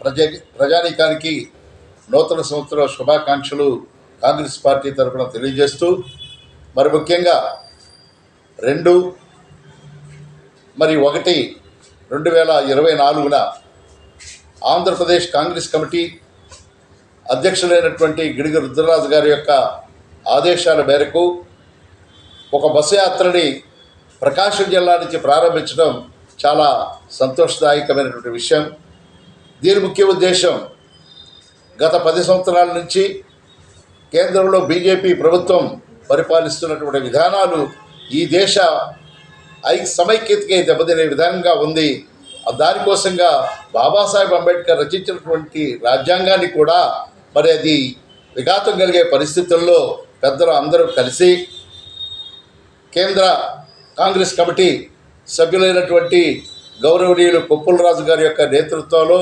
ప్రజా ప్రజానీకానికి నూతన సంవత్సర శుభాకాంక్షలు కాంగ్రెస్ పార్టీ తరఫున తెలియజేస్తూ మరి ముఖ్యంగా రెండు మరి ఒకటి రెండు వేల ఇరవై నాలుగున ఆంధ్రప్రదేశ్ కాంగ్రెస్ కమిటీ అధ్యక్షులైనటువంటి గిడిగ రుద్రరాజు గారి యొక్క ఆదేశాల మేరకు ఒక బస్సు యాత్రని ప్రకాశం జిల్లా నుంచి ప్రారంభించడం చాలా సంతోషదాయకమైనటువంటి విషయం. దీని ముఖ్య ఉద్దేశం గత పది సంవత్సరాల నుంచి కేంద్రంలో బీజేపీ ప్రభుత్వం పరిపాలిస్తున్నటువంటి విధానాలు ఈ దేశ ఐ సమైక్యతకే దెబ్బతినే విధంగా ఉంది. దానికోసంగా బాబాసాహెబ్ అంబేద్కర్ రచించినటువంటి రాజ్యాంగాన్ని కూడా మరి అది విఘాతం కలిగే పరిస్థితుల్లో పెద్దలు అందరూ కలిసి కేంద్ర కాంగ్రెస్ కమిటీ సభ్యులైనటువంటి గౌరవనీయులు కొప్పులరాజు గారి యొక్క నేతృత్వంలో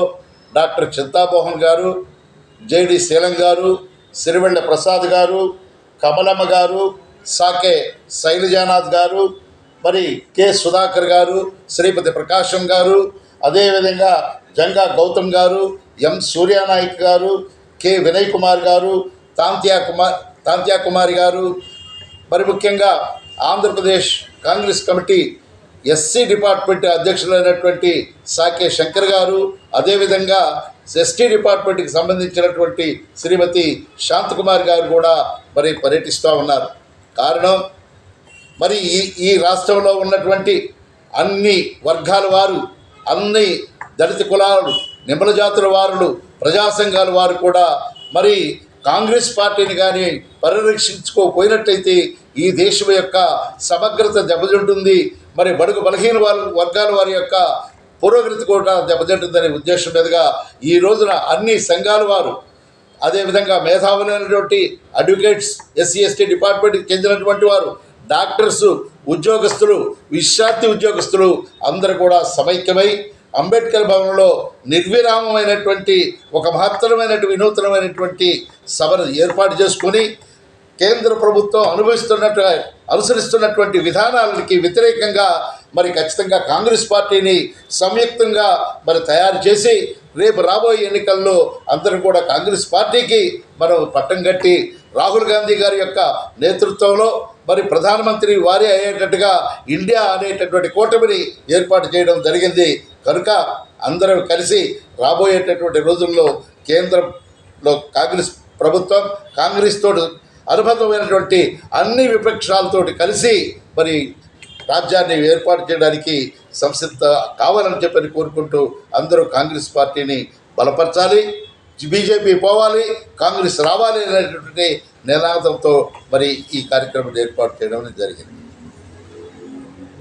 డాక్టర్ చింతామోహన్ గారు జేడి శీలం గారు సిరివెళ్ళ ప్రసాద్ గారు కమలమ్మ గారు సాకే శైలజానాథ్ గారు మరి కె సుధాకర్ గారు శ్రీపతి ప్రకాశం గారు అదేవిధంగా జంగా గౌతమ్ గారు ఎం సూర్యానాయక్ గారు కె వినయ్ కుమార్ గారు తాంత్యా కుమార్ తాంత్యా కుమారి గారు మరి ముఖ్యంగా Andhra Pradesh Congress committee SC department అధ్యక్షులైనటువంటి Sake Shankar గారు అదేవిధంగా ఎస్టీ డిపార్ట్మెంట్కి సంబంధించినటువంటి శ్రీమతి శాంతకుమార్ గారు కూడా మరి పర్యటిస్తూ ఉన్నారు. కారణం మరి ఈ ఈ రాష్ట్రంలో ఉన్నటువంటి అన్ని వర్గాల వారు అన్ని దళిత కులాలు నిమ్మల జాతుల వారులు ప్రజా సంఘాల వారు కూడా మరి కాంగ్రెస్ పార్టీని కానీ పరిరక్షించుకోపోయినట్టయితే ఈ దేశం యొక్క సమగ్రత దెబ్బతింటుంది. మరి బడుగు బలహీన వారు వర్గాల వారి యొక్క పురోగతి కూడా దెబ్బతింటుందనే ఉద్దేశం మీదుగా ఈ రోజున అన్ని సంఘాల వారు అదేవిధంగా మేధావులైనటువంటి అడ్వకేట్స్ ఎస్సీ ఎస్టీ డిపార్ట్మెంట్కి చెందినటువంటి వారు డాక్టర్స్ ఉద్యోగస్తులు విశ్రాంతి ఉద్యోగస్తులు అందరూ కూడా సమైక్యమై అంబేద్కర్ భవనంలో నిర్విరామమైనటువంటి ఒక మహత్తరమైనటువంటి వినూతనమైనటువంటి సభను ఏర్పాటు చేసుకొని కేంద్ర ప్రభుత్వం అనుభవిస్తున్నట్టు అనుసరిస్తున్నటువంటి విధానాలకి వ్యతిరేకంగా మరి ఖచ్చితంగా కాంగ్రెస్ పార్టీని సంయుక్తంగా మరి తయారు చేసి రేపు రాబోయే ఎన్నికల్లో అందరూ కూడా కాంగ్రెస్ పార్టీకి మనం పట్టం కట్టి రాహుల్ గాంధీ గారి యొక్క నేతృత్వంలో మరి ప్రధానమంత్రి వారే అయ్యేటట్టుగా ఇండియా అనేటటువంటి కూటమిని ఏర్పాటు చేయడం జరిగింది. కనుక అందరం కలిసి రాబోయేటటువంటి రోజుల్లో కేంద్రంలో కాంగ్రెస్ ప్రభుత్వం కాంగ్రెస్ తోడు అనుబంధమైనటువంటి అన్ని విపక్షాలతోటి కలిసి మరి రాజ్యాన్ని ఏర్పాటు చేయడానికి సంసిద్ధ కావాలని చెప్పని కోరుకుంటూ అందరూ కాంగ్రెస్ పార్టీని బలపరచాలి బీజేపీ పోవాలి కాంగ్రెస్ రావాలి అనేటటువంటి నినాదంతో మరి ఈ కార్యక్రమం ఏర్పాటు చేయడం జరిగింది.